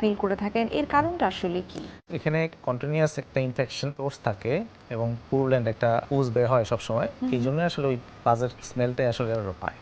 Feel করে থাকেন এর কারণটা আসলে কি? এখানে কন্টিনিউয়াস একটা ইনফেকশন কোর্স থাকে এবং পুরুল্যান্ড একটা উজ বের হয় সবসময়। এই জন্য আসলে ওই বাজের স্মেলটাই আসলে পায়।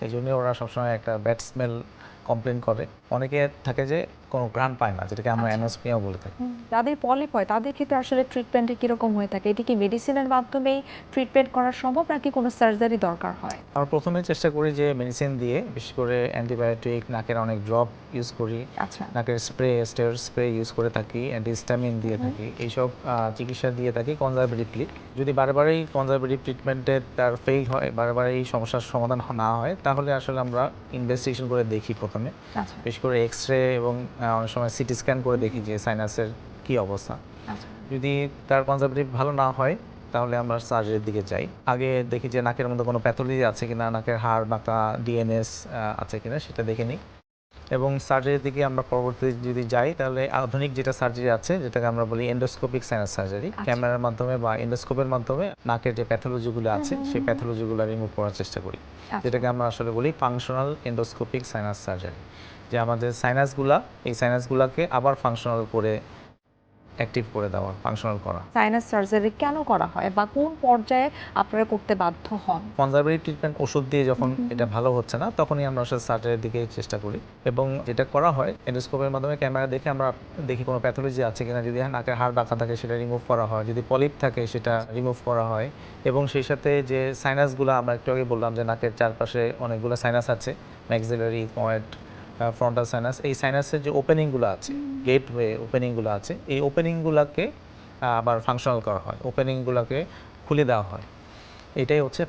এই জন্য ওরা সবসময় একটা ব্যাড স্মেল কমপ্লেন করে। অনেকে থাকে যে কোনো গ্রান পায় না যেটাকে আমরা আচ্ছা। অ্যানোসপিয়াও বলে থাকি। যাদের পলিপ হয় তাদের ক্ষেত্রে আসলে ট্রিটমেন্টে কীরকম হয়ে থাকে? এটি কি মেডিসিনের মাধ্যমেই ট্রিটমেন্ট করা সম্ভব নাকি কোনো সার্জারি দরকার হয়? আমরা প্রথমে চেষ্টা করি যে মেডিসিন দিয়ে বিশেষ করে অ্যান্টিবায়োটিক নাকের অনেক ড্রপ ইউজ করি। আচ্ছা। নাকের স্প্রে স্টের স্প্রে ইউজ করে থাকি অ্যান্টিস্টামিন দিয়ে থাকি। এইসব চিকিৎসা দিয়ে থাকি কনজারভেটিভলি যদি বারবারই কনজারভেটিভ ট্রিটমেন্টে তার ফেল হয় বারবার এই সমস্যার সমাধান হ- না হয় তাহলে আসলে আমরা ইনভেস্টিগেশন করে দেখি প্রথমে। আচ্ছা। বিশেষ করে এক্স রে এবং অনেক সময় সিটি স্ক্যান করে দেখি যে সাইনাসের কি অবস্থা। আচ্ছা। যদি তার কনজারভেটিভ ভালো না হয় তাহলে আমরা সার্জারির দিকে যাই। আগে দেখি যে নাকের মধ্যে কোনো প্যাথোলজি আছে কিনা নাকের হাড় নাকা ডিএনএস আছে কিনা সেটা দেখে নিই। এবং সার্জারির দিকে আমরা পরবর্তী যদি যাই তাহলে আধুনিক যেটা সার্জারি আছে যেটাকে আমরা বলি এন্ডোস্কোপিক সাইনাস সার্জারি। ক্যামেরার মাধ্যমে বা এন্ডোস্কোপের মাধ্যমে নাকের যে প্যাথোলজিগুলো আছে সেই প্যাথোলজিগুলো রিমুভ করার চেষ্টা করি আচ্ছা। যেটাকে আমরা আসলে বলি ফাংশনাল এন্ডোস্কোপিক সাইনাস সার্জারি যে আমাদের সাইনাসগুলা এই সাইনাসগুলাকে আবার ফাংশনাল করে অ্যাক্টিভ করে দেওয়া ফাংশনাল করা। সাইনাস সার্জারি কেন করা হয় বা কোন পর্যায়ে আপনারা করতে বাধ্য হন? কনজারভেটিভ ট্রিটমেন্ট ওষুধ দিয়ে যখন এটা ভালো হচ্ছে না তখনই আমরা আসলে সার্জারির দিকে চেষ্টা করি। এবং যেটা করা হয় এন্ডোস্কোপের মাধ্যমে ক্যামেরা দেখে আমরা দেখি কোনো প্যাথোলজি আছে কিনা যদি নাকের হাড় বাঁকা থাকে সেটা রিমুভ করা হয়। যদি পলিপ থাকে সেটা রিমুভ করা হয়। এবং সেই সাথে যে সাইনাসগুলো আমরা একটু আগে বললাম যে নাকের চারপাশে অনেকগুলো সাইনাস আছে ম্যাক্সিলারি পয়েন্ট ফ্রন্টাল সাইনাস এই সাইনাসের যে ওপেনিংগুলো আছে গেট ওয়ে ওপেনিংগুলো আছে, এই ওপেনিংগুলোকে আবার ফাংশনাল করা হয় ওপেনিংগুলোকে খুলে দেওয়া হয়। এটাই হচ্ছে